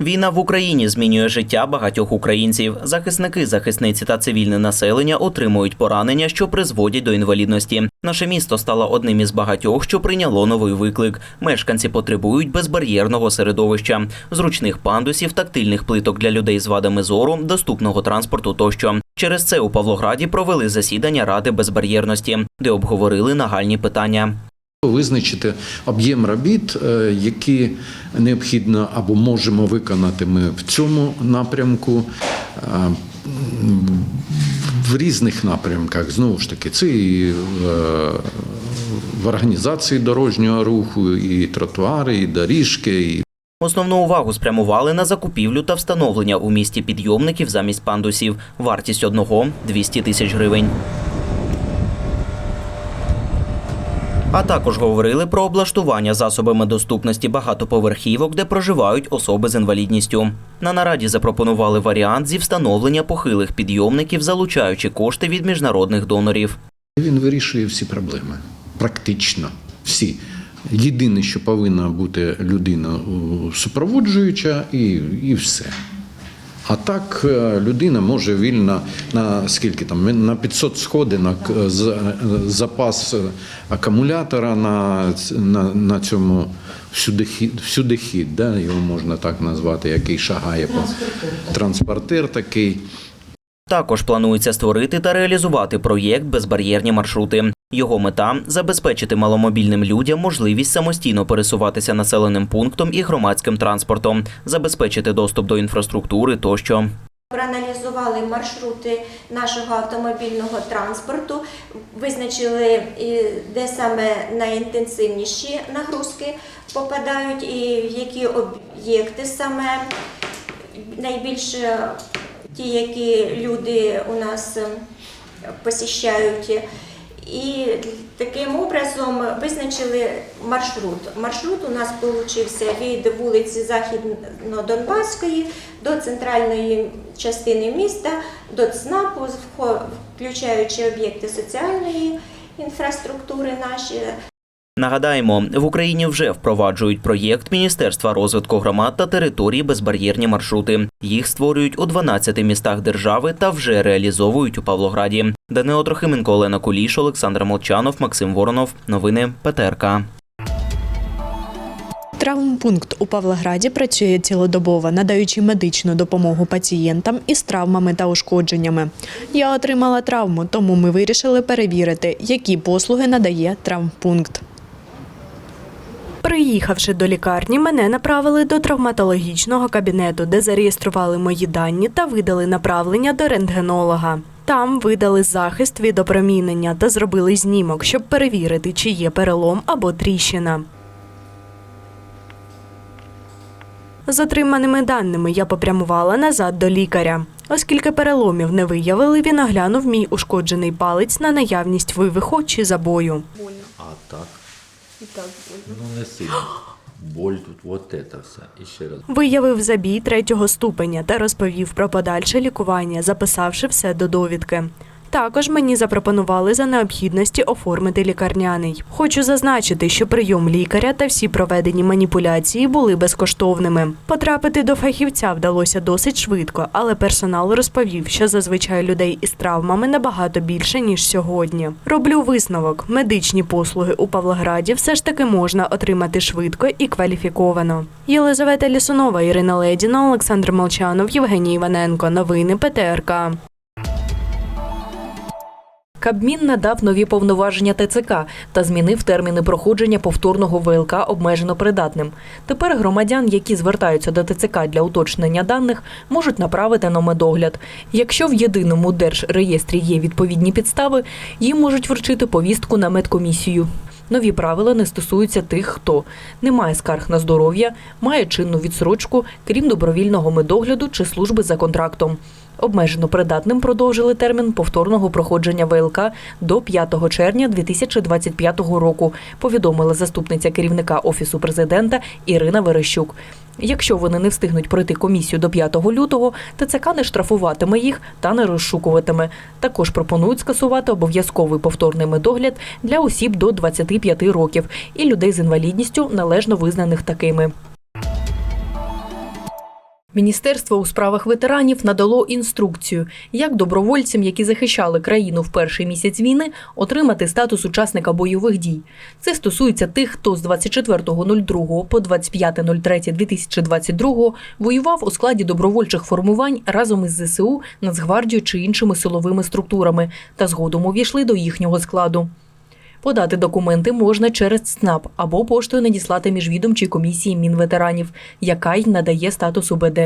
Війна в Україні змінює життя багатьох українців. Захисники, захисниці та цивільне населення отримують поранення, що призводять до інвалідності. Наше місто стало одним із багатьох, що прийняло новий виклик. Мешканці потребують безбар'єрного середовища, зручних пандусів, тактильних плиток для людей з вадами зору, доступного транспорту тощо. Через це у Павлограді провели засідання Ради безбар'єрності, де обговорили нагальні питання. Визначити об'єм робіт, е, які необхідно або можемо виконати ми в цьому напрямку. е, В різних напрямках знову ж таки, це і е, в організації дорожнього руху, і тротуари, і доріжки, і Основну увагу спрямували на закупівлю та встановлення у місті підйомників замість пандусів. Вартість одного 200 тисяч гривень. А також говорили про облаштування засобами доступності багатоповерхівок, де проживають особи з інвалідністю. На нараді запропонували варіант зі встановлення похилих підйомників, залучаючи кошти від міжнародних донорів. Він вирішує всі проблеми. Практично всі. Єдине, що повинна бути людина супроводжуюча, і, і все. А так е, людина може вільно на скільки там на 500 сходинок е, з- е, запас акумулятора на, на, на цьому всюдихід, всюдихід, да, його можна так назвати, який шагає по транспортир такий. Також планується створити та реалізувати проєкт Безбар'єрні маршрути. Його мета забезпечити маломобільним людям можливість самостійно пересуватися населеним пунктом і громадським транспортом, забезпечити доступ до інфраструктури тощо. Проаналізували маршрути нашого автомобільного транспорту, визначили, де саме найінтенсивніші нагрузки попадають, і в які об'єкти саме найбільше ті, які люди у нас е, посіщають. І таким образом визначили маршрут. Маршрут у нас получився від вулиці Західно-Донбаської до центральної частини міста, до ЦНАПу, включаючи об'єкти соціальної інфраструктури наші, Нагадаємо, в Україні вже впроваджують проєкт Міністерства розвитку громад та територій безбар'єрні маршрути. Їх створюють у 12 містах держави та вже реалізовують у Павлограді. Данило Трохименко, Олена Куліш, Олександр Молчанов, Максим Воронов. Новини ПТРК. Травмпункт у Павлограді працює цілодобово, надаючи медичну допомогу пацієнтам із травмами та ушкодженнями. Я отримала травму, тому ми вирішили перевірити, які послуги надає травмпункт. Приїхавши до лікарні, мене направили до травматологічного кабінету, де зареєстрували мої дані та видали направлення до рентгенолога. Там видали захист від опромінення та зробили знімок, щоб перевірити, чи є перелом або тріщина. З отриманими даними я попрямувала назад до лікаря. Оскільки переломів не виявили, він оглянув мій ушкоджений палець на наявність вивиху чи забою. А так? Ну не сильно. Боль тут вот это все. І ще раз. Виявив забій третього ступеня та розповів про подальше лікування, записавши все до довідки. Також мені запропонували за необхідності оформити лікарняний. Хочу зазначити, що прийом лікаря та всі проведені маніпуляції були безкоштовними. Потрапити до фахівця вдалося досить швидко, але персонал розповів, що зазвичай людей із травмами набагато більше ніж сьогодні. Роблю висновок: медичні послуги у Павлограді все ж таки можна отримати швидко і кваліфіковано. Єлизавета Лісунова, Ірина Ледіна, Олександр Молчанов, Євгеній Іваненко. Новини ПТРК. Кабмін надав нові повноваження ТЦК та змінив терміни проходження повторного ВЛК обмежено придатним. Тепер громадян, які звертаються до ТЦК для уточнення даних, можуть направити на медогляд. Якщо в єдиному держреєстрі є відповідні підстави, їм можуть вручити повістку на медкомісію. Нові правила не стосуються тих, хто не має скарг на здоров'я, має чинну відсрочку, крім добровільного медогляду чи служби за контрактом. Обмежено придатним продовжили термін повторного проходження ВЛК до 5 червня 2025 року, повідомила заступниця керівника Офісу президента Ірина Верещук. Якщо вони не встигнуть пройти комісію до 5 лютого, ТЦК не штрафуватиме їх та не розшукуватиме. Також пропонують скасувати обов'язковий повторний медогляд для осіб до 25 років і людей з інвалідністю, належно визнаних такими. Міністерство у справах ветеранів надало інструкцію, як добровольцям, які захищали країну в перший місяць війни, отримати статус учасника бойових дій. Це стосується тих, хто з 24.02 по 25.03.2022 воював у складі добровольчих формувань разом із ЗСУ, Нацгвардією чи іншими силовими структурами та згодом увійшли до їхнього складу. Подати документи можна через ЦНАП або поштою надіслати міжвідомчій комісії Мінветеранів, яка й надає статус УБД.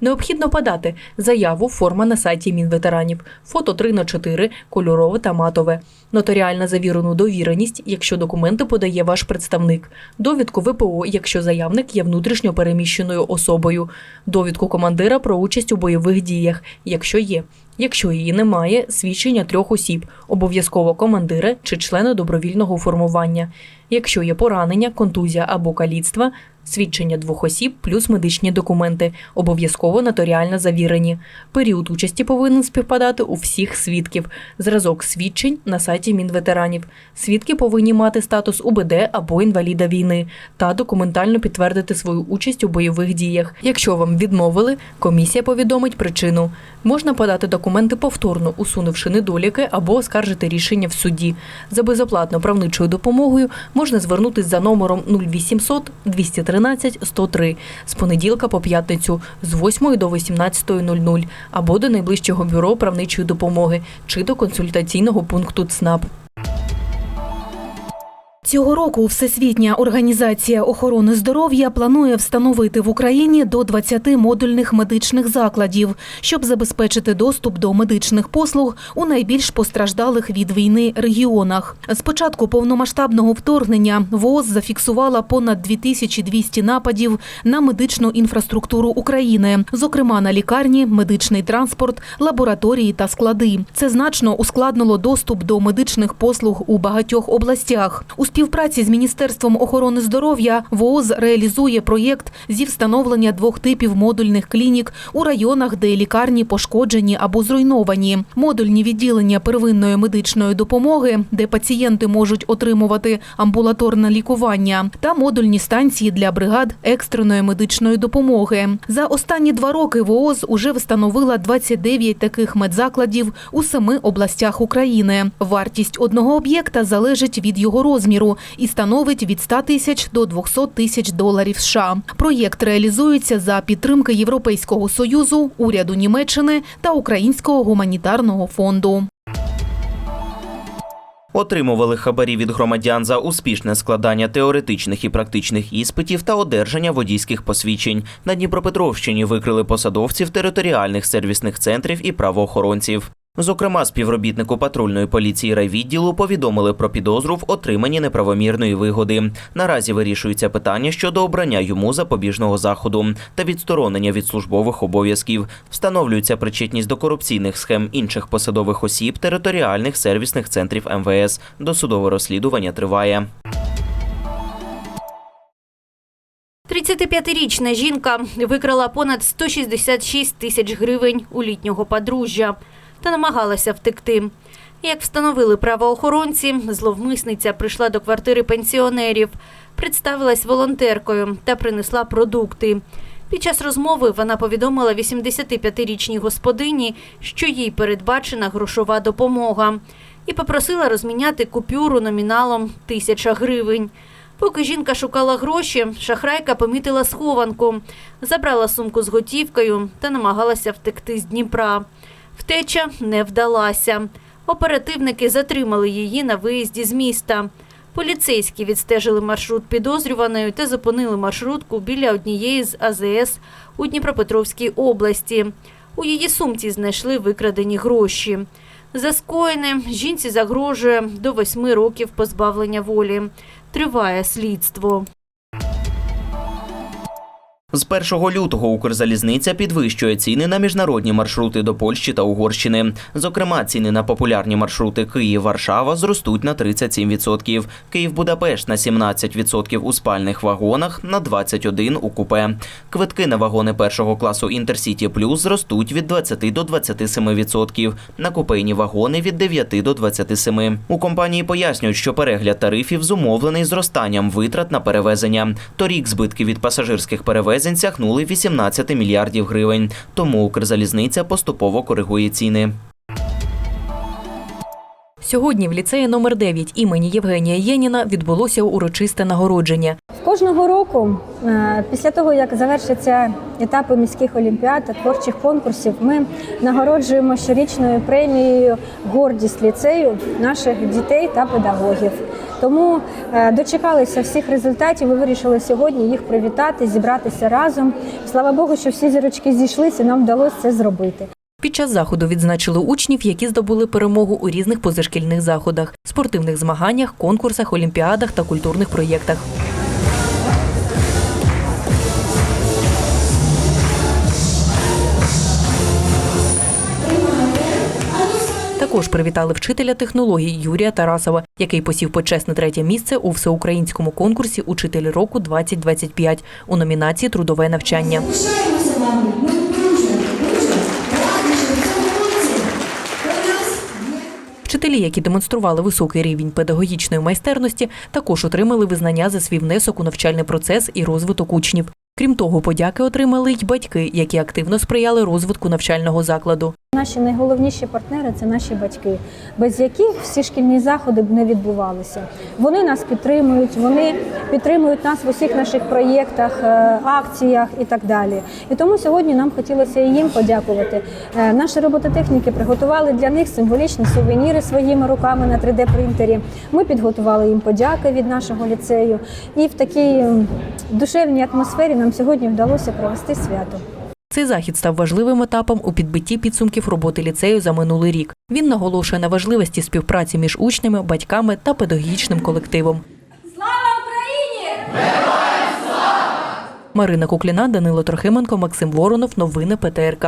Необхідно подати заяву, форма на сайті Мінветеранів, фото 3 на 4 кольорове та матове, нотаріально завірену довіреність, якщо документи подає ваш представник, довідку ВПО, якщо заявник є внутрішньо переміщеною особою, довідку командира про участь у бойових діях, якщо є. Якщо її немає, свідчення трьох осіб, обов'язково командира чи члена добровільного формування. Якщо є поранення, контузія або каліцтва, свідчення двох осіб плюс медичні документи, обов'язково нотаріально завірені. Період участі повинен співпадати у всіх свідків. Зразок свідчень на сайті Мінветеранів. Свідки повинні мати статус УБД або інваліда війни та документально підтвердити свою участь у бойових діях. Якщо вам відмовили, комісія повідомить причину. Можна подати документи повторно, усунувши недоліки або оскаржити рішення в суді. За безоплатно правничою допомогою можна звернутись за номером 0800 213 103 з понеділка по п'ятницю з 8 до 18.00 або до найближчого бюро правничої допомоги чи до консультаційного пункту ЦНАП. Цього року Всесвітня організація охорони здоров'я планує встановити в Україні до 20 модульних медичних закладів, щоб забезпечити доступ до медичних послуг у найбільш постраждалих від війни регіонах. З початку повномасштабного вторгнення ВООЗ зафіксувала понад 2200 нападів на медичну інфраструктуру України, зокрема на лікарні, медичний транспорт, лабораторії та склади. Це значно ускладнило доступ до медичних послуг у багатьох областях. У співпраці з Міністерством охорони здоров'я ВООЗ реалізує проєкт зі встановлення двох типів модульних клінік у районах, де лікарні пошкоджені або зруйновані. Модульні відділення первинної медичної допомоги, де пацієнти можуть отримувати амбулаторне лікування, та модульні станції для бригад екстреної медичної допомоги. За останні два роки ВООЗ уже встановила 29 таких медзакладів у семи областях України. Вартість одного об'єкта залежить від його розміру і становить від 100 тисяч до 200 тисяч доларів США. Проєкт реалізується за підтримки Європейського союзу, уряду Німеччини та Українського гуманітарного фонду. Отримували хабарі від громадян за успішне складання теоретичних і практичних іспитів та одержання водійських посвідчень. На Дніпропетровщині викрили посадовців територіальних сервісних центрів і правоохоронців. Зокрема, співробітнику патрульної поліції райвідділу повідомили про підозру в отриманні неправомірної вигоди. Наразі вирішується питання щодо обрання йому запобіжного заходу та відсторонення від службових обов'язків. Встановлюється причетність до корупційних схем інших посадових осіб територіальних сервісних центрів МВС. Досудове розслідування триває. 35-річна жінка викрала понад 166 тисяч гривень у літнього подружжя та намагалася втекти. Як встановили правоохоронці, зловмисниця прийшла до квартири пенсіонерів, представилась волонтеркою та принесла продукти. Під час розмови вона повідомила 85-річній господині, що їй передбачена грошова допомога, і попросила розміняти купюру номіналом тисяча гривень. Поки жінка шукала гроші, шахрайка помітила схованку, забрала сумку з готівкою та намагалася втекти з Дніпра. Втеча не вдалася. Оперативники затримали її на виїзді з міста. Поліцейські відстежили маршрут підозрюваної та зупинили маршрутку біля однієї з АЗС у Дніпропетровській області. У її сумці знайшли викрадені гроші. За скоєне жінці загрожує до восьми років позбавлення волі. Триває слідство. З 1 лютого Укрзалізниця підвищує ціни на міжнародні маршрути до Польщі та Угорщини. Зокрема, ціни на популярні маршрути Київ-Варшава зростуть на 37%, Київ-Будапешт на 17% у спальних вагонах, на 21% у купе. Квитки на вагони першого класу Інтерсіті Плюс зростуть від 20 до 27%, на купейні вагони від 9 до 27%. У компанії пояснюють, що перегляд тарифів зумовлений зростанням витрат на перевезення. Торік збитки від пасажирських перевезень березень сягнули 18 мільярдів гривень. Тому Укрзалізниця поступово коригує ціни. Сьогодні в ліцеї номер 9 імені Євгенія Єніна відбулося урочисте нагородження. Кожного року, е, після того як завершаться етапи міських олімпіад та творчих конкурсів, ми нагороджуємо щорічною премією гордість ліцею наших дітей та педагогів. Тому е, дочекалися всіх результатів. Ми вирішили сьогодні їх привітати, зібратися разом. Слава Богу, що всі зірочки зійшлися. Нам вдалося це зробити. Під час заходу відзначили учнів, які здобули перемогу у різних позашкільних заходах, спортивних змаганнях, конкурсах, олімпіадах та культурних проєктах. Також привітали вчителя технологій Юрія Тарасова, який посів почесне третє місце у всеукраїнському конкурсі Учитель року 2025 у номінації Трудове навчання. Вчителі, які демонстрували високий рівень педагогічної майстерності, також отримали визнання за свій внесок у навчальний процес і розвиток учнів. Крім того, подяки отримали й батьки, які активно сприяли розвитку навчального закладу. Наші найголовніші партнери це наші батьки, без яких всі шкільні заходи б не відбувалися. Вони нас підтримують, вони підтримують нас в усіх наших проєктах, е, акціях і так далі. І тому сьогодні нам хотілося і їм подякувати. Е, Наші робототехніки приготували для них символічні сувеніри своїми руками на 3D-принтері. Ми підготували їм подяки від нашого ліцею. І в такій душевній атмосфері нам сьогодні вдалося провести свято. Цей захід став важливим етапом у підбитті підсумків роботи ліцею за минулий рік. Він наголошує на важливості співпраці між учнями, батьками та педагогічним колективом. слава Україні! Марина Кукліна, Данило Трохименко, Максим Воронов. Новини ПТРК.